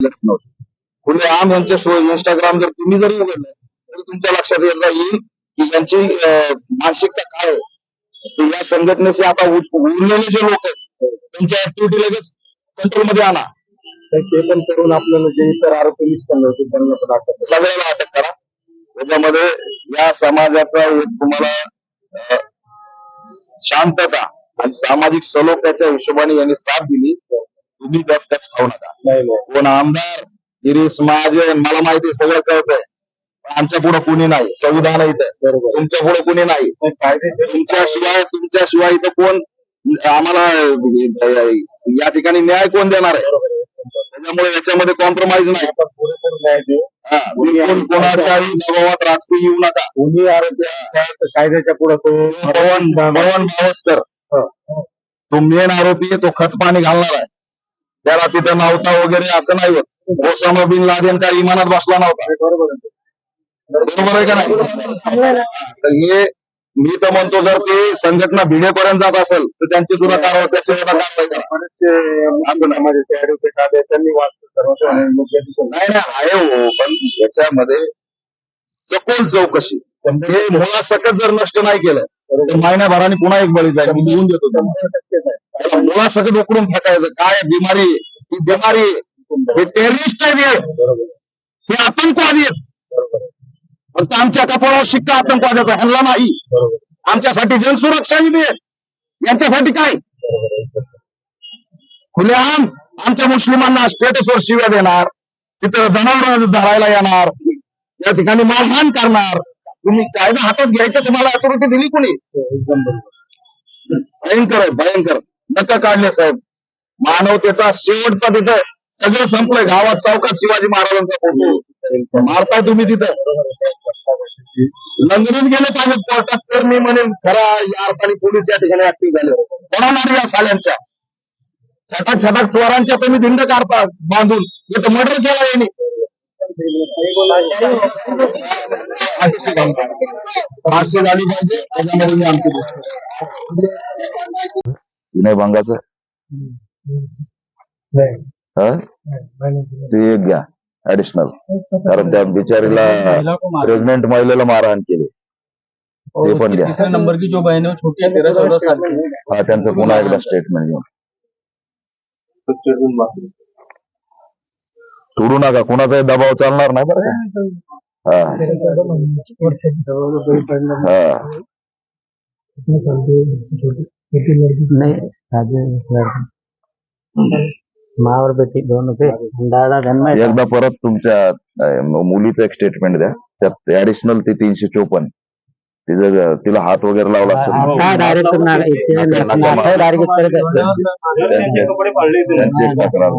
नव्हते. खुले आम यांचे शो इंस्टाग्राम जर तुम्ही जरी उघडलं तरी तुमच्या लक्षात येता येईल की यांची मानसिकता काय आहे. या संघटनेचे आता उरलेले जे लोक आहेत त्यांच्या ऍक्टिव्हिटी लगेच कंट्रोलमध्ये आणा. ते पण करून आपल्याला जे इतर आरोपी निष्पन्न होते त्यांना पण अटक. सगळ्याला अटक करा. त्याच्यामध्ये या समाजाचा एक तुम्हाला शांतता आणि सामाजिक सलोख्याच्या हिशोबाने यांनी साथ दिली. तुम्ही त्याच खाऊ नका. नाही नाही. कोण आमदार गिरीश महाजन मला माहिती आहे, सगळं कळतंय. पण आमच्या पुढे कुणी नाही संविधान इथं. बरोबर. तुमच्यापुढे कुणी नाही. नाही, कायदेशीर तुमच्याशिवाय तुमच्याशिवाय इथं कोण आम्हाला या ठिकाणी न्याय कोण देणार आहे? बरोबर आहे. त्याच्यामुळे याच्यामध्ये कॉम्प्रोमाइज नाही. आपण पुरेपूर न्याय देऊ. हा, तुम्ही कोण कोणाच्याही दबावात राजकीय येऊ नका. कोणी तर कायद्याच्या पुढे तो पवन पवन भावस्कर. हं. तो मेन आरोपी आहे तो खत पाणी घालणार आहे. त्याला तिथं नव्हता वगैरे असं नाही होत. ओसामा बिन लादेन काय इमानात बसला नव्हता. बरोबर आहे. का नाही? तर हे मी तर म्हणतो जर ते संघटना भिडेपर्यंत जात असेल तर त्यांची सुद्धा कारवाई त्याची सुद्धा कारवाई करा. असं त्यांनी नाही नाही आहे हो पण याच्यामध्ये सखोल चौकशी. हे मुळासकट जर नष्ट नाही केलं तर महिन्याभराने पुन्हा एक बळी जाईल. मी लिहून देतो त्याला मुळासकट उकडून फेकायचं काय बिमारी? ही बिमारी. हे टेररिस्ट आहे हे. हे आतंकवादी आहेत. फक्त आमच्या कपाळावर शिक्का आतंकवाद्याचा ह्यांना नाही. आमच्यासाठी जनसुरक्षा निधी यांच्यासाठी काय. खुलेआम आमच्या मुस्लिमांना स्टेटसवर शिव्या देणार तिथं जनावर धरायला येणार त्या ठिकाणी मारहाण करणार तुम्ही कायदा हातात घ्यायचं तुम्हाला अथॉरिटी दिली कोणी बरोबर भयंकर आहे भयंकर नका काढले साहेब. मानवतेचा शेवटचा तिथं सगळं संपलंय. गावात चौकात शिवाजी महाराजांचा फोटो. मारताय तुम्ही तिथं. लंगडून गेले पाहिजे कोर्टात तर मी म्हणेन खरा या अर्थाने पोलीस या ठिकाणी ऍक्टिव्ह झाले. कोणा मारू या साल्यांच्या? छटाक छटाक चोरांच्या तुम्ही धिंड काढता बांधून. तर मर्डर केला यांनी. फाशी झाली पाहिजे त्याच्यामध्ये मी आमची विनयभंगाचं ते एक घ्या ऍडिशनल कारण त्या बिचारीला प्रेग्नेंट महिलेला मारहाण केली. ते पण घ्या. तीसरे नंबर की जो बहन है वो छोटी है तेरह चौदह साल की हा त्यांचं पुन्हा एकदा स्टेटमेंट घेऊन. सोडू नका कुणाचाही दबाव चालणार नाही बरं का? हा. हा. माँ और बेटी दोनों थे दादा एकदा परत तुमच्या अं, मुलीचं एक स्टेटमेंट द्या. त्यात ऍडिशनल ते तीनशे चोपन्न. तिचं तिला हात वगैरे लावला असेल. डायरेक्ट डायरेक्ट करत त्यांची- त्यांची एक तक्रार